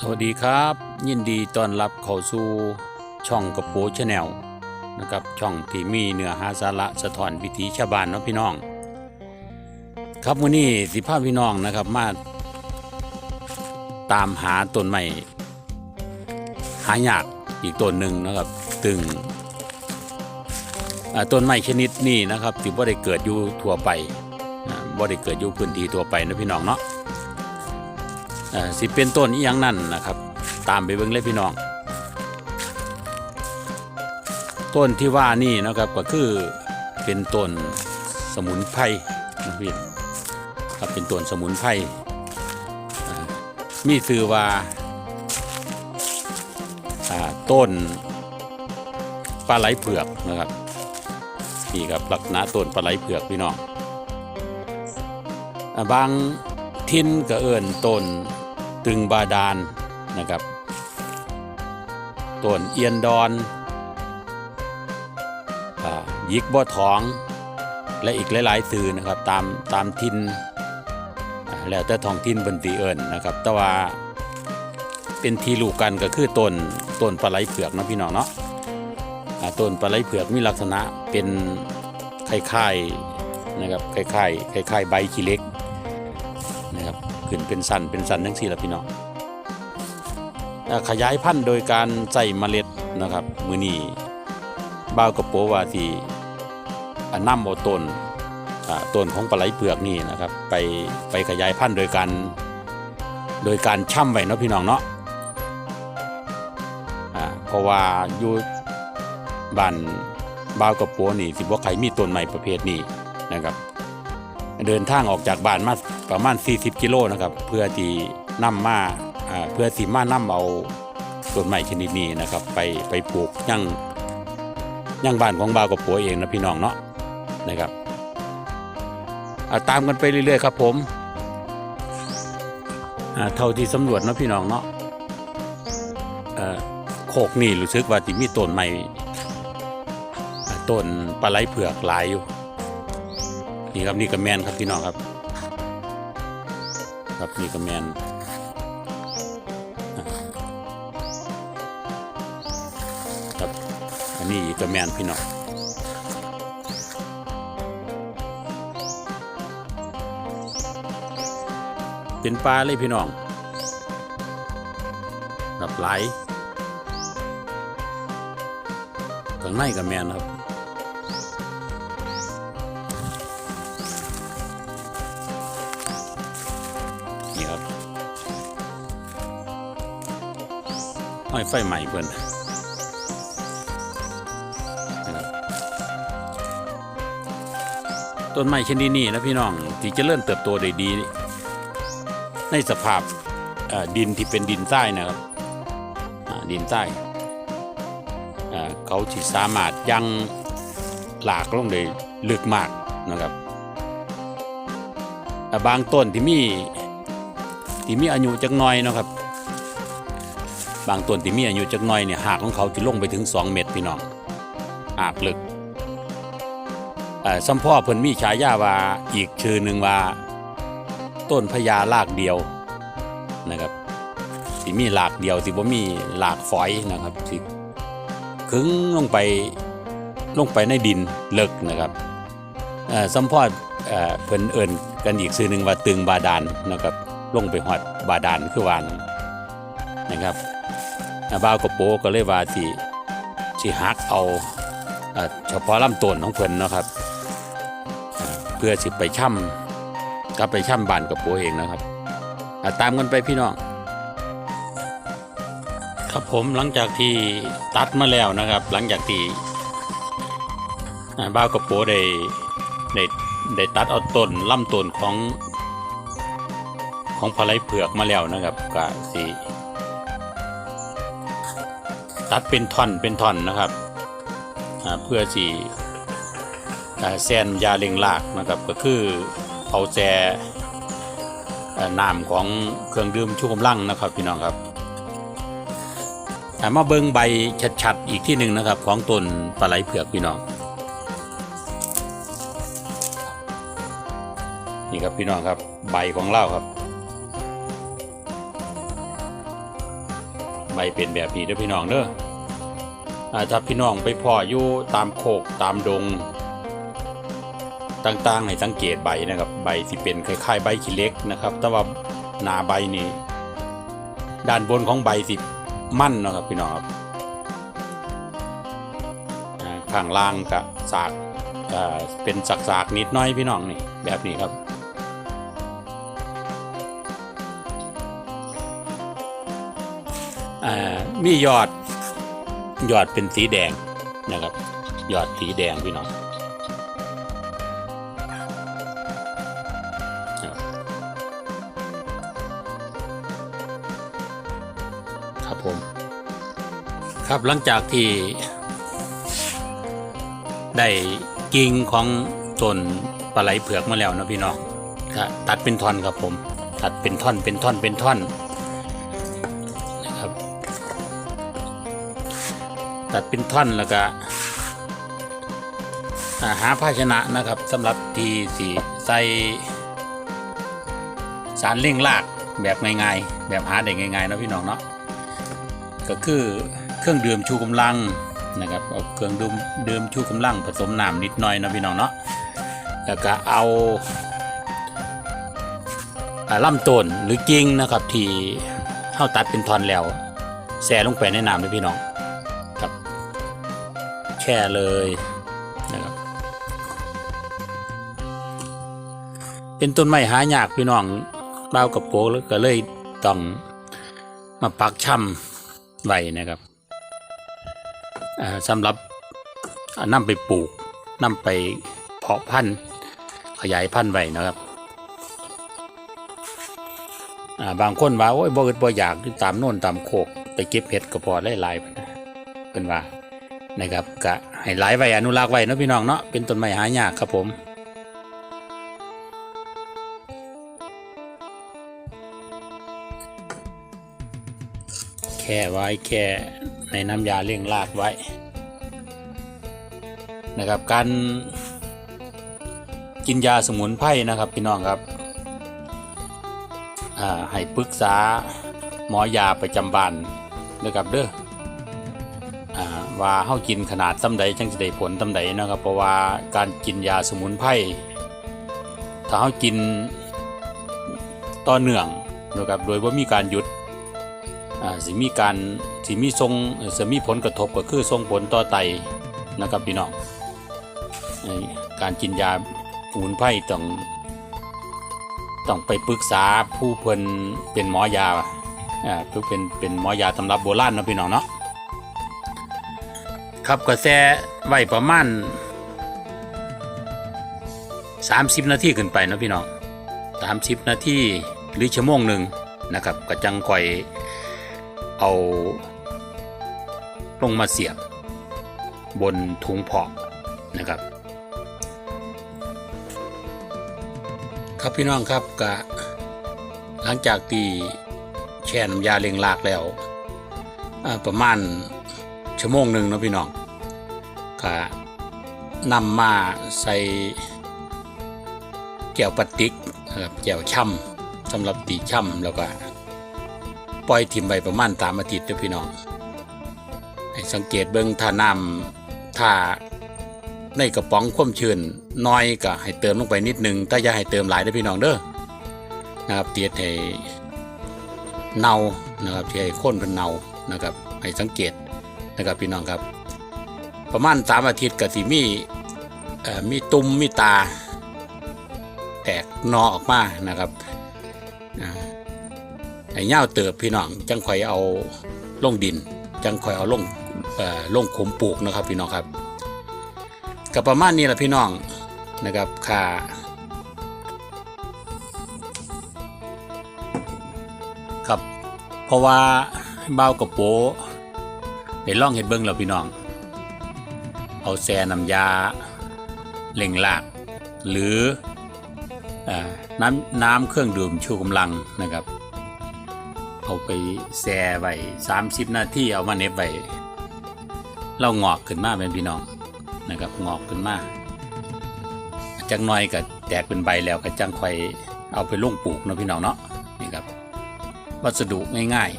สวัสดีครับ ยินดีต้อนรับเข้าสู่ช่องกระโปชแนลนะครับช่องที่มีเนื้อหาสาระสะท้อนวิถีชาวบ้านเนาะพี่น้อง ครับวันนี้สิภาพพี่น้องนะครับมาตามหาต้นไม้หายากอีกต้นหนึ่งนะครับตึงต้นไม้ชนิดนี้นะครับที่ว่าได้เกิดอยู่ทั่วไปว่าได้เกิดอยู่พื้นที่ทั่วไปนะพี่น้องเนาะ สิเป็นต้นอีหยังนั่นนะครับ ตามไปเบิ่งเลยพี่น้อง ต้นที่ว่านี่นะครับก็คือเป็นต้นสมุนไพรนะพี่ครับเป็นต้นสมุนไพรมีชื่อว่าต้นปลาไหลเผือกนะครับนี่ครับลักษณะต้นปลาไหลเผือกพี่น้องบางทินก็เอิ้นต้น ตึงบาดาลนะครับต้นเอียนดอนอ่ายิกบ่อทอง และอีกหลายๆสื่อนะครับตามตามทินแล้วแต่ทองทินบนตีเอิญนะครับ แต่ว่าเป็นทีลูกกันก็คือต้นต้นปลาไหลเผือกนะพี่น้องเนาะอ่าต้นปลาไหลเผือกมีลักษณะเป็นคล้ายๆนะครับคล้ายๆคล้ายๆใบขี้เล็ก ขึ้นเป็นสันเป็นสันทั้งสี่ละพี่น้องขยายพันธุ์โดยการใส่เมล็ดนะครับ มือนี้บ้าวกระโปว่าที่อ่านำเอต้นต้นของปลาไหลเผือกนี่นะครับ ไปไปขยายพันธุ์โดยการโดยการช่ำไว้เนาะพี่น้องเนาะเพราะว่าอยู่บ้านบ้าวกระโปนี่สิบ่ใครมีต้นใหม่ประเภทนี้นะครับ เดินทางออกจากบ้านมาประมาณ 40 กิโลนะครับ เพื่อที่นำมาอ่าเพื่อที่มานำเอาต้นไม้ชนิดนี้นะครับ ไปไปปลูกยังยังบ้านของบ่าวกับผัวเองนะพี่น้องเนาะนะครับตามกันไปเรื่อยๆครับผมเท่าที่สำรวจนะพี่น้องเนาะโคกนี่รู้สึกว่าที่มีต้นไม้อ่ต้นปลาไหลเผือกหลายอยู่ นี่ครับนี่ก็แมนครับพี่น้องครับ ครับนี่ก็แมนครับอันนี้อีกก็แมนพี่น้องเป็นปลาเลยพี่น้องแบบไหลข้างในก็แมนครับ ห้อยไฟใหม่เพื่อนต้นไม้ชนิดนี้นะพี่น้องที่จะเริ่มเติบโตได้ดี ในสภาพดินที่เป็นดินใต้นะครับดินใต้เขาที่สามารถยังหลากลงได้ลึกมากนะครับบางต้นที่มีที่มีอายุจักหน่อยนะครับ บางต้นที่มีอายุจักน่อยเนี่ยหากของเขาจะลงไปถึง 2 เมตรพี่น้องหากลึกสัมพ่อเพิ่นมีฉายาว่าอีกชื่อหนึ่งว่า ต้นพญาลากเดียวนะครับที่มีหลากเดียวที่บ่มีหลากฝอยนะครับที่ขึงลงไปลงไปในดินเลิกนะครับสัมพ่อเออเพิ่นเอิ่นกันอีกชื่อหนึ่งว่าตึงบาดาลนะครับลงไปหอดบาดาลคือวานนะครับ บ่าวกระโปก็เลยว่าที่ที่หักเอาอ่าเฉพาะลำต้นของเพิ่นเนาะครับ เพื่อสิไปช่ำกลับไปช่ำบานกระโปเองนะครับตามกันไปพี่น้องครับผมหลังจากที่ตัดมาแล้วนะครับ หลังจากที่บ่าวกระโปได้ได้ได้ตัดเอาต้นลำต้นของของปลาไหลเผือกมาแล้วนะครับก็สี ตัดเป็นท่อนเป็นท่อนนะครับเพื่อสีแซนยาเล็งลากนะครับก็คือเอาแจ่น้ำของเครื่องดื่มชูกำลังนะครับพี่น้องครับอ่มาเบิ้งใบชัดๆอีกที่หนึ่งนะครับของต้นปลาไหลเผือกพี่น้องนี่ครับพี่น้องครับใบของเล่าครับ ใบเป็นแบบนี้เด้อพี่น้องเด้ออ่าถ้าพี่น้องไปพ่ออยู่ตามโคกตามดง ต่างๆให้สังเกตใบนะครับ ใบที่เป็นคล้ายๆใบขี้เล็กนะครับ แต่ว่าหนาใบนี่ด้านบนของใบสิมั่นนะครับพี่น้องครับอ่าข้างล่างกับสากเป็นสากๆนิดน้อยพี่น้องนี่แบบนี้ครับ มียอดยอดเป็นสีแดงนะครับ ยอดสีแดงพี่น้องครับผม ครับหลังจากที่ได้กิ่งของต้นปลาไหลเผือกมาแล้วนะพี่น้องตัดเป็นท่อนครับผม ตัดเป็นท่อนเป็นท่อนเป็นท่อนน ตัดเป็นท่อนแล้วก็หาภาชนะนะครับสำหรับที่สีใส่สารเร่งรากแบบง่ายๆ แบบหาได้ง่ายๆนะพี่น้องเนาะก็คือเครื่องดื่มชูกำลังนะครับเอาเครื่องดื่มดื่มชูกำลังผสมน้ำนิดหน่อยนะพี่น้องเนาะแล้วก็เอาลำต้นหรือกิ่งนะครับที่เข้าตัดเป็นท่อนแล้วแส่ลงไปในน้ำเลยพี่น้อง แช่เลยนะครับเป็นต้นไม้หายากพี่น้องเบ้ากับโปกแล้วก็เลยต้องมาปักช่ำไว้นะครับอ่าสำหรับนำไปปลูกนำไปเพาะพันธุ์ขยายพันธุ์ไว้นะครับอ่าบางคนว่าโอ้ยบ่อึดบ่อยากตามโน่นตามโคก ไปเก็บเห็ดก็พอไล่ๆเป็นว่า นะครับกะให้หลายไว้อนุรักษ์ไว้นะพี่น้องเนาะเป็นต้นไม้หายากครับผมแค่ไว้แค่ในน้ำยาเลี้ยงรากไว้นะครับการกินยาสมุนไพรนะครับพี่น้องครับอ่าให้ปรึกษาหมอยาประจำบ้านนะครับเด้อ ว่าเฮากินขนาดซ้ำใดจังสิได้ผลซ้ำใดนะครับ เพราะว่าการกินยาสมุนไพรถ้าเฮากินต่อเนื่องนะครับโดยว่ามีการหยุดอ่าสิมีการสิมีทรงสิมีผลกระทบก็คือส่งผลต่อไตนะครับพี่น้องการกินยาสมุนไพรต้องต้องไปปรึกษาผู้เพิ่นเป็นหมอยาอ่าเพื่อเป็นเป็นหมอยาตำรับโบราณนะพี่น้องเนาะ ครับกระแสไว้ประมาณ30 นาทีขึ้นไปนะพี่น้อง30 นาทีหรือชั่วโมงหนึ่งนะครับก็จังค่อยเอาลงมาเสียบบนถุงเพาะนะครับ ครับพี่น้องครับกะหลังจากที่แช่น้ำยาเล็งลากแล้วประมาณ ชั่วโมงหนึ่งเนาะพี่น้องก็นำมาใส่แก้วพลาสติกนะครับแก้วช่ำสำหรับตีช่ำแล้วก็ปล่อยทิมไปประมาณตามอาทิตย์เด้อพี่น้องให้สังเกตเบิ่งถ้าน้ำถ้าในกระป๋องความชื้นน้อยก็ให้เติมลงไปนิดนึงแต่อย่าให้เติมหลายเด้อพี่น้องเด้อนะครับเตียดให้เน่านะครับที่ให้ข้นเป็นเน่านะครับให้สังเกต นะครับพี่น้องครับ ประมาณสามอาทิตย์กับสิมีมีตุ่มมีตา แตกหนอออกมานะครับไอ้เง่าเติบพี่น้องจังคอยเอาลงดิน จังคอยเอาลงเอ่อลงขุมปลูกนะครับพี่น้องครับก็ประมาณนี้แหละพี่น้องนะครับค่าครับ เพราะว่าเบ้ากับโป ไปล่องเห็ดเบิ้งแล้วพี่น้อง เอาแซ่น้ำยาเล่งลาก หรืออน้ำน้ำเครื่องดื่มชูกำลังนะครับ เอาไปแซ่ไว้30 นาทีเอามาเน็บไว้เรางอกขึ้นมาเป็นพี่น้องนะครับงอกขึ้นมาจังหน่อยก็แตกเป็นใบแล้วก็จังค่อยเอาไปลงปลูกเนาะพี่น้องเนาะนี่ครับ วัสดุง่าย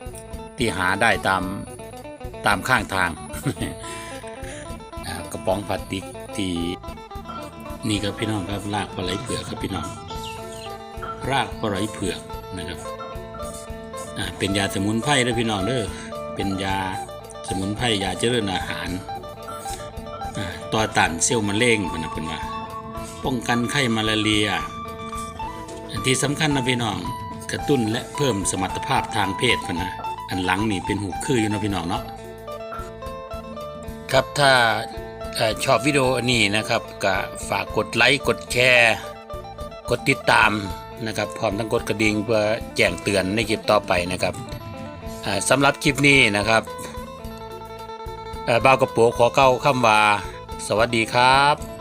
ๆ ที่หาได้ตาม ตามข้างทางกระป๋องพลาสติกที่นี่ครับพี่น้องครับรากปลาไหลเผือกครับพี่น้อง รากปลาไหลเผือกนะครับเป็นยาสมุนไพรเด้อพี่น้องเด้อเป็นยาสมุนไพรยาเจริญอาหารต่อต้านเซลล์มะเร็งพนะเพิ่นว่าป้องกันไข้มาลาเรียอันที่สำคัญนะพี่น้องกระตุ้นและเพิ่มสมรรถภาพทางเพศพนะอันหลังนี่เป็นหูคืออยู่นะพี่น้องเนาะ ครับถ้าชอบวิดีโอนี้นะครับก็ฝากกดไลค์กดแชร์ กดติดตามนะครับพร้อมทั้งกดกระดิ่งเพื่อแจ้งเตือนในคลิปต่อไปนะครับสำหรับคลิปนี้นะครับบ่าวกระโปงขอเก้าคำว่า สวัสดีครับ